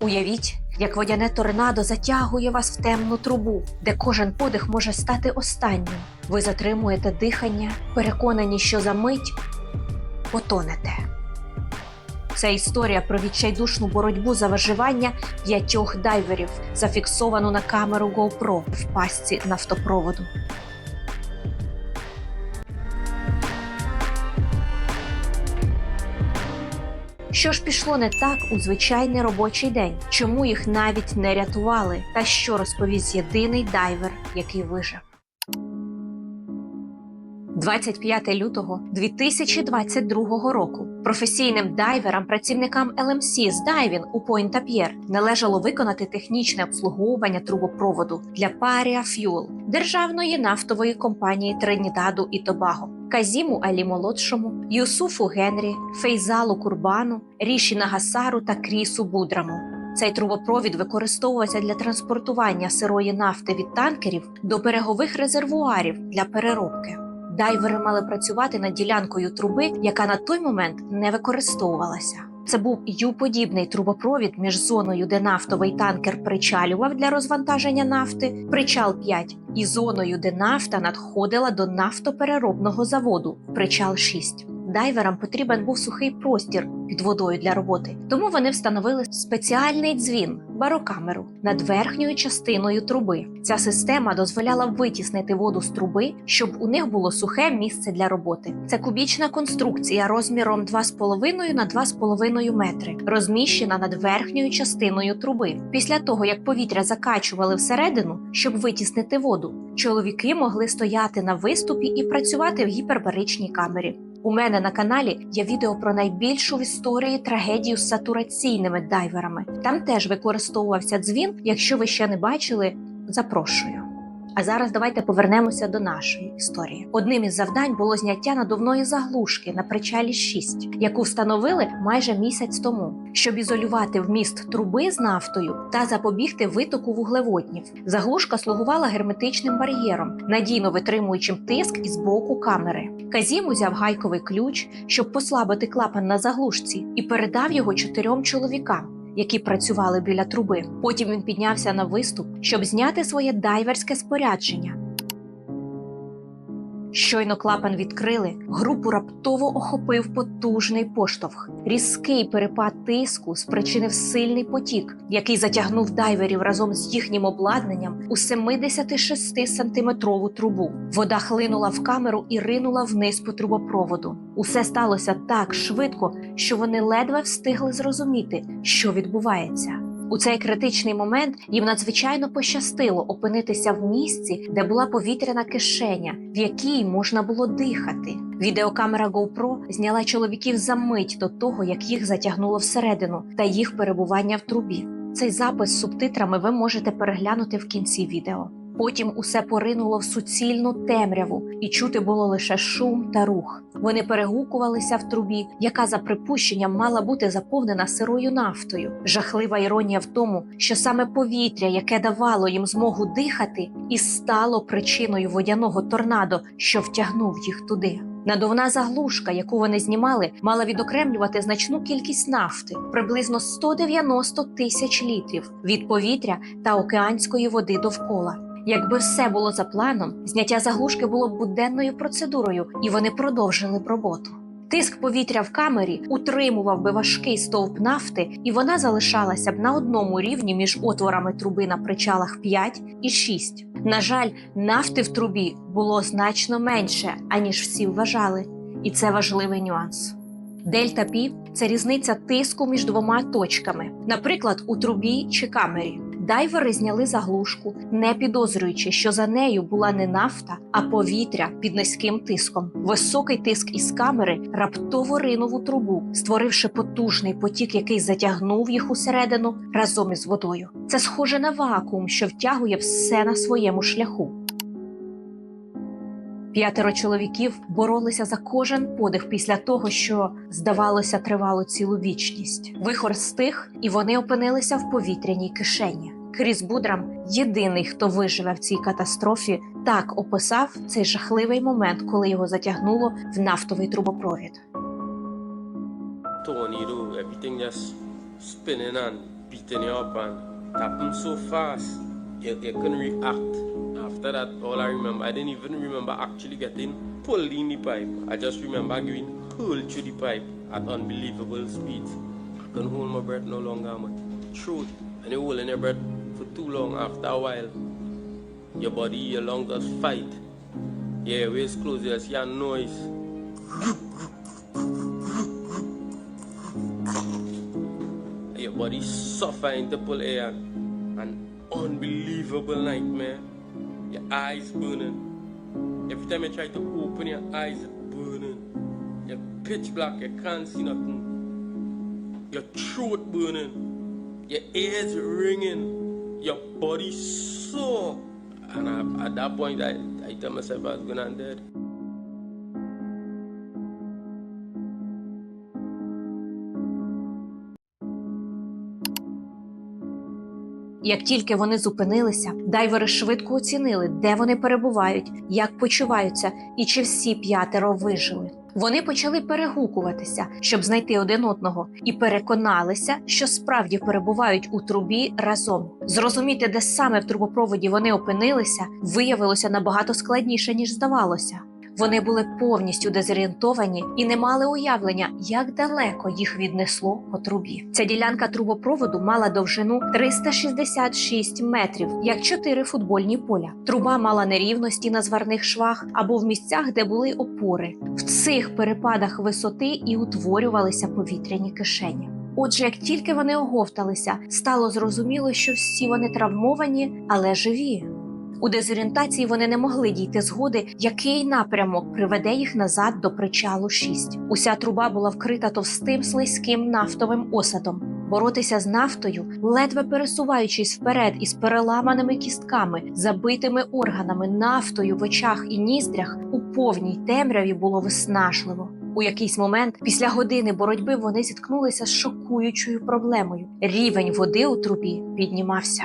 Уявіть, як водяне торнадо затягує вас в темну трубу, де кожен подих може стати останнім. Ви затримуєте дихання, переконані, що за мить потонете. Це історія про відчайдушну боротьбу за виживання п'ятьох дайверів, зафіксовану на камеру GoPro в пастці нафтопроводу. Що ж пішло не так у звичайний робочий день? Чому їх навіть не рятували? Та що розповість єдиний дайвер, який вижив? 25 лютого 2022 року професійним дайверам, працівникам LMC з Diving у Пойнта П'єр належало виконати технічне обслуговування трубопроводу для Paria Fuel державної нафтової компанії Тринідаду і Тобаго. Казіму Алі Молодшому, Юсуфу Генрі, Фейзалу Курбану, Ріші Нагасару та Крісу Будраму. Цей трубопровід використовувався для транспортування сирої нафти від танкерів до берегових резервуарів для переробки. Дайвери мали працювати над ділянкою труби, яка на той момент не використовувалася. Це був ю-подібний трубопровід між зоною, де нафтовий танкер причалював для розвантаження нафти, причал 5, і зоною, де нафта надходила до нафтопереробного заводу, причал 6. Дайверам потрібен був сухий простір під водою для роботи, тому вони встановили спеціальний дзвін барокамеру над верхньою частиною труби. Ця система дозволяла витіснити воду з труби, щоб у них було сухе місце для роботи. Це кубічна конструкція розміром 2,5 на 2,5 метри, розміщена над верхньою частиною труби. Після того, як повітря закачували всередину, щоб витіснити воду, чоловіки могли стояти на виступі і працювати в гіпербаричній камері. У мене на каналі є відео про найбільшу в історії трагедію з сатураційними дайверами. Там теж використовувався дзвін. Якщо ви ще не бачили, запрошую. А зараз давайте повернемося до нашої історії. Одним із завдань було зняття надувної заглушки на причалі 6, яку встановили майже місяць тому, щоб ізолювати вміст труби з нафтою та запобігти витоку вуглеводнів. Заглушка слугувала герметичним бар'єром, надійно витримуючим тиск із боку камери. Казім узяв гайковий ключ, щоб послабити клапан на заглушці, і передав його чотирьом чоловікам які працювали біля труби. Потім він піднявся на виступ, щоб зняти своє дайверське спорядження. Щойно клапан відкрили, групу раптово охопив потужний поштовх. Різкий перепад тиску спричинив сильний потік, який затягнув дайверів разом з їхнім обладнанням у 76-сантиметрову трубу. Вода хлинула в камеру і ринула вниз по трубопроводу. Усе сталося так швидко, що вони ледве встигли зрозуміти, що відбувається. У цей критичний момент їм надзвичайно пощастило опинитися в місці, де була повітряна кишеня, в якій можна було дихати. Відеокамера GoPro зняла чоловіків за мить до того, як їх затягнуло всередину та їх перебування в трубі. Цей запис з субтитрами ви можете переглянути в кінці відео. Потім усе поринуло в суцільну темряву, і чути було лише шум та рух. Вони перегукувалися в трубі, яка за припущенням мала бути заповнена сирою нафтою. Жахлива іронія в тому, що саме повітря, яке давало їм змогу дихати, і стало причиною водяного торнадо, що втягнув їх туди. Надувна заглушка, яку вони знімали, мала відокремлювати значну кількість нафти приблизно 190 тисяч літрів від повітря та океанської води довкола. Якби все було за планом, зняття заглушки було б буденною процедурою, і вони продовжили б роботу. Тиск повітря в камері утримував би важкий стовп нафти, і вона залишалася б на одному рівні між отворами труби на причалах 5 і 6. На жаль, нафти в трубі було значно менше, аніж всі вважали, і це важливий нюанс. Дельта Пі це різниця тиску між двома точками, наприклад, у трубі чи камері. Дайвери зняли заглушку, не підозрюючи, що за нею була не нафта, а повітря під низьким тиском. Високий тиск із камери раптово ринув у трубу, створивши потужний потік, який затягнув їх усередину разом із водою. Це схоже на вакуум, що втягує все на своєму шляху. П'ятеро чоловіків боролися за кожен подих після того, що, здавалося, тривало цілу вічність. Вихор стих, і вони опинилися в повітряній кишені. Кріс Будрам, єдиний, хто виживе в цій катастрофі, так описав цей жахливий момент, коли його затягнуло в нафтовий трубопровід. Tornado, everything that's spinning and beating you up and it happened so fast. You, you couldn't react. After that, all I remember, I didn't even remember actually getting pulled in the pipe. I just remember getting pulled through the pipe at unbelievable speeds. I couldn't hold my breath no longer, man. Truth, and you're holding your breath too long after a while. Your body, your lungs just fight. Yeah, waist closed, you hear noise. Your body suffering to pull air. An unbelievable nightmare. Your eyes burning. Every time you try to open your eyes, burning. You're pitch black, you can't see nothing. Your throat burning. Your ears ringing. Your body sore. And I, at that point, I, I tell myself I was end dead. Як тільки вони зупинилися, дайвери швидко оцінили, де вони перебувають, як почуваються і чи всі п'ятеро вижили. Вони почали перегукуватися, щоб знайти один одного, і переконалися, що справді перебувають у трубі разом. Зрозуміти, де саме в трубопроводі вони опинилися, виявилося набагато складніше ніж здавалося. Вони були повністю дезорієнтовані і не мали уявлення, як далеко їх віднесло по трубі. Ця ділянка трубопроводу мала довжину 366 метрів, як чотири футбольні поля. Труба мала нерівності на зварних швах або в місцях, де були опори. В цих перепадах висоти і утворювалися повітряні кишені. Отже, як тільки вони оговталися, стало зрозуміло, що всі вони травмовані, але живі. У дезорієнтації вони не могли дійти згоди, який напрямок приведе їх назад до причалу 6. Уся труба була вкрита товстим слизьким нафтовим осадом. Боротися з нафтою, ледве пересуваючись вперед із переламаними кістками, забитими органами, нафтою в очах і ніздрях, у повній темряві було виснажливо. У якийсь момент, після години боротьби, вони зіткнулися з шокуючою проблемою. Рівень води у трубі піднімався.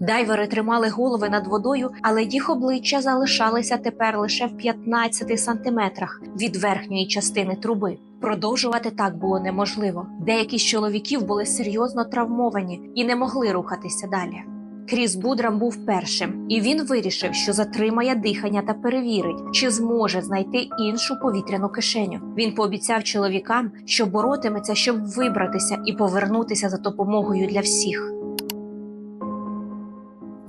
Дайвери тримали голови над водою, але їх обличчя залишалися тепер лише в 15 сантиметрах від верхньої частини труби. Продовжувати так було неможливо. Деякі з чоловіків були серйозно травмовані і не могли рухатися далі. Кріс Будрам був першим, і він вирішив, що затримає дихання та перевірить, чи зможе знайти іншу повітряну кишеню. Він пообіцяв чоловікам, що боротиметься, щоб вибратися і повернутися за допомогою для всіх.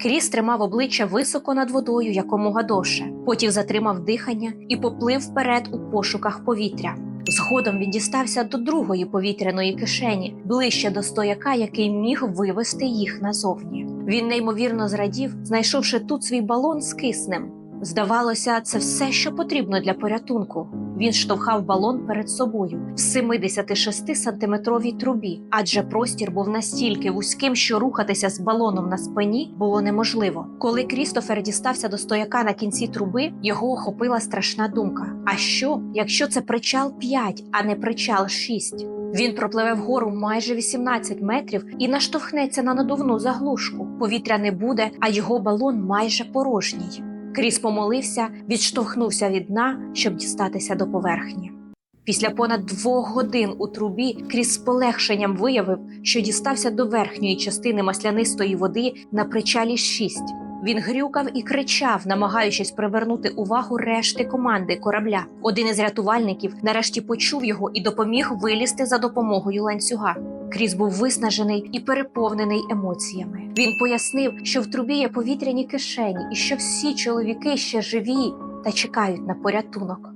Кріс тримав обличчя високо над водою якомога довше, потім затримав дихання і поплив вперед у пошуках повітря. Згодом він дістався до другої повітряної кишені, ближче до стояка, який міг вивести їх назовні. Він неймовірно зрадів, знайшовши тут свій балон з киснем. Здавалося, це все, що потрібно для порятунку. Він штовхав балон перед собою в 76-сантиметровій трубі, адже простір був настільки вузьким, що рухатися з балоном на спині було неможливо. Коли Крістофер дістався до стояка на кінці труби, його охопила страшна думка: а що, якщо це причал 5, а не причал 6? Він пропливе вгору майже 18 метрів і наштовхнеться на надувну заглушку. Повітря не буде, а його балон майже порожній. Кріс помолився, відштовхнувся від дна, щоб дістатися до поверхні. Після понад двох годин у трубі Кріс з полегшенням виявив, що дістався до верхньої частини маслянистої води на причалі 6. Він грюкав і кричав, намагаючись привернути увагу решти команди корабля. Один із рятувальників нарешті почув його і допоміг вилізти за допомогою ланцюга. Кріс був виснажений і переповнений емоціями. Він пояснив, що в трубі є повітряні кишені, і що всі чоловіки ще живі та чекають на порятунок.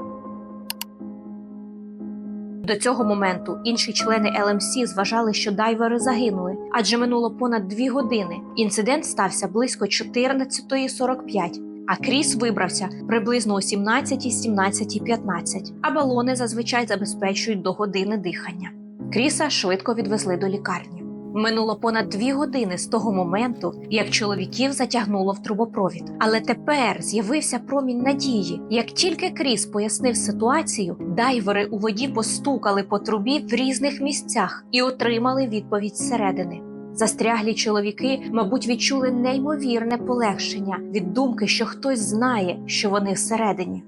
До цього моменту інші члени LMC зважали, що дайвери загинули, адже минуло понад дві години. Інцидент стався близько 14.45, а Кріс вибрався приблизно о 17.17.15, а балони зазвичай забезпечують до години дихання. Кріса швидко відвезли до лікарні. Минуло понад дві години з того моменту, як чоловіків затягнуло в трубопровід. Але тепер з'явився промінь надії. Як тільки Кріс пояснив ситуацію, дайвери у воді постукали по трубі в різних місцях і отримали відповідь зсередини. Застряглі чоловіки, мабуть, відчули неймовірне полегшення від думки, що хтось знає, що вони всередині.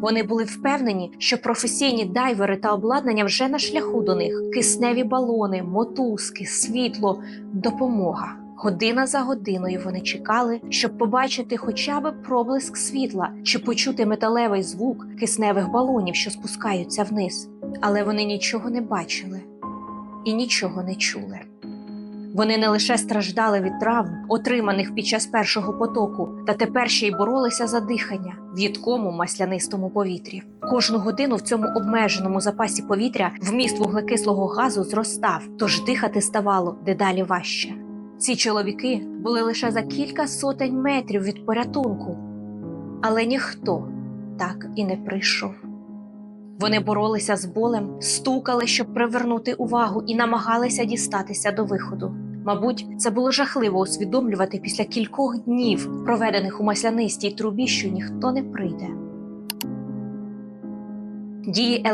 Вони були впевнені, що професійні дайвери та обладнання вже на шляху до них: кисневі балони, мотузки, світло, допомога. Година за годиною вони чекали, щоб побачити хоча б проблиск світла чи почути металевий звук кисневих балонів, що спускаються вниз. Але вони нічого не бачили і нічого не чули. Вони не лише страждали від травм, отриманих під час першого потоку, та тепер ще й боролися за дихання в їдкому маслянистому повітрі. Кожну годину в цьому обмеженому запасі повітря вміст вуглекислого газу зростав, тож дихати ставало дедалі важче. Ці чоловіки були лише за кілька сотень метрів від порятунку, але ніхто так і не прийшов. Вони боролися з болем, стукали, щоб привернути увагу, і намагалися дістатися до виходу. Мабуть, це було жахливо усвідомлювати після кількох днів, проведених у маслянистій трубі, що ніхто не прийде. Дії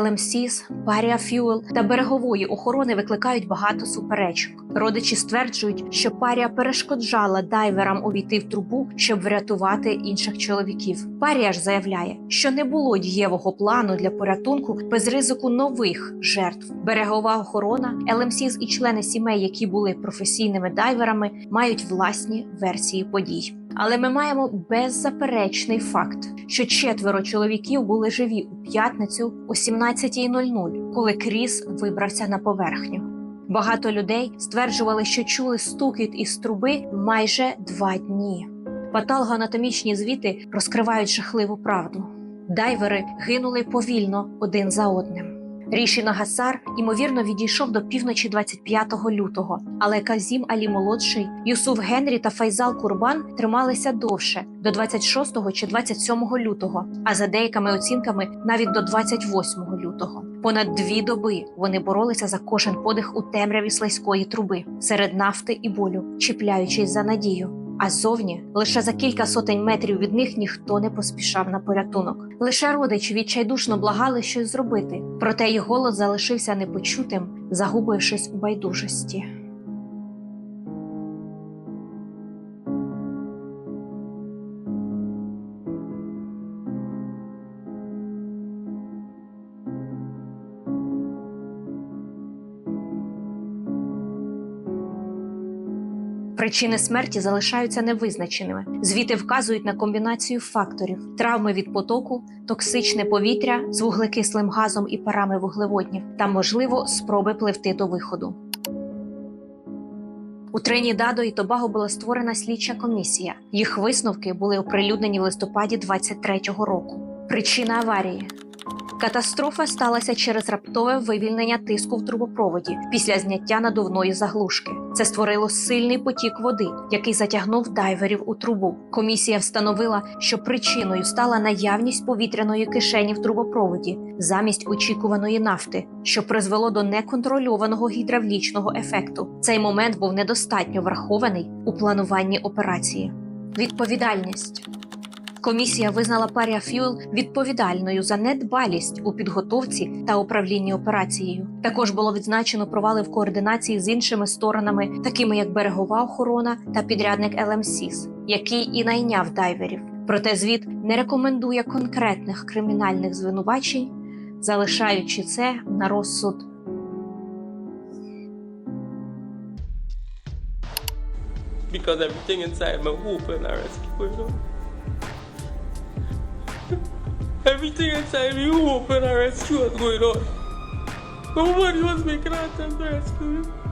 Barrier Fuel та берегової охорони викликають багато суперечок. Родичі стверджують, що парія перешкоджала дайверам увійти в трубу, щоб врятувати інших чоловіків. Парія ж заявляє, що не було дієвого плану для порятунку без ризику нових жертв. Берегова охорона, LMCs і члени сімей, які були професійними дайверами, мають власні версії подій. Але ми маємо беззаперечний факт, що четверо чоловіків були живі у п'ятницю о 17.00, коли Кріс вибрався на поверхню. Багато людей стверджували, що чули стукіт із труби майже два дні. Патологоанатомічні звіти розкривають жахливу правду. Дайвери гинули повільно один за одним. Ріші Нагасар, ймовірно, відійшов до півночі 25 лютого, але Казім Алі молодший, Юсуф Генрі та Файзал Курбан трималися довше до 26 чи 27 лютого, а за деякими оцінками навіть до 28 лютого. Понад дві доби вони боролися за кожен подих у темряві слизької труби серед нафти і болю, чіпляючись за надію. А зовні лише за кілька сотень метрів від них ніхто не поспішав на порятунок. Лише родичі відчайдушно благали щось зробити, проте їх голос залишився непочутим, загубившись у байдужості. Причини смерті залишаються невизначеними. Звіти вказують на комбінацію факторів: травми від потоку, токсичне повітря з вуглекислим газом і парами вуглеводнів та, можливо, спроби пливти до виходу. У Тринідадо і Тобаго була створена слідча комісія. Їх висновки були оприлюднені в листопаді 23-го року. Причина аварії. Катастрофа сталася через раптове вивільнення тиску в трубопроводі після зняття надувної заглушки. Це створило сильний потік води, який затягнув дайверів у трубу. Комісія встановила, що причиною стала наявність повітряної кишені в трубопроводі замість очікуваної нафти, що призвело до неконтрольованого гідравлічного ефекту. Цей момент був недостатньо врахований у плануванні операції. Відповідальність. Комісія визнала Парія Фюел відповідальною за недбалість у підготовці та управлінні операцією. Також було відзначено провали в координації з іншими сторонами, такими як берегова охорона та підрядник LMCs, який і найняв дайверів. Проте звіт не рекомендує конкретних кримінальних звинувачень, залишаючи це на розсуд. Because everything inside me open and rescue, Everything inside me open and rescue what's going on. Nobody was making an attempt to rescue me.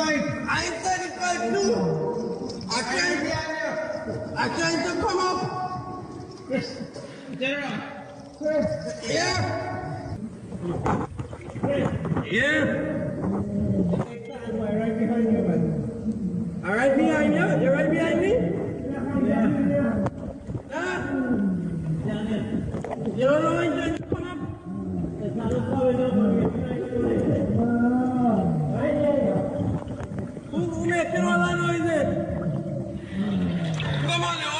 replied, I'm 35 too. I can't, I can't come up. Yes. General. Yes. Yeah. Yeah. yeah. Right behind you, man. All right behind you? You're right behind me? Yeah. yeah. Yeah. You don't know money.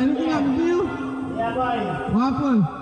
Anything I can do? Yeah, buddy. Waffle.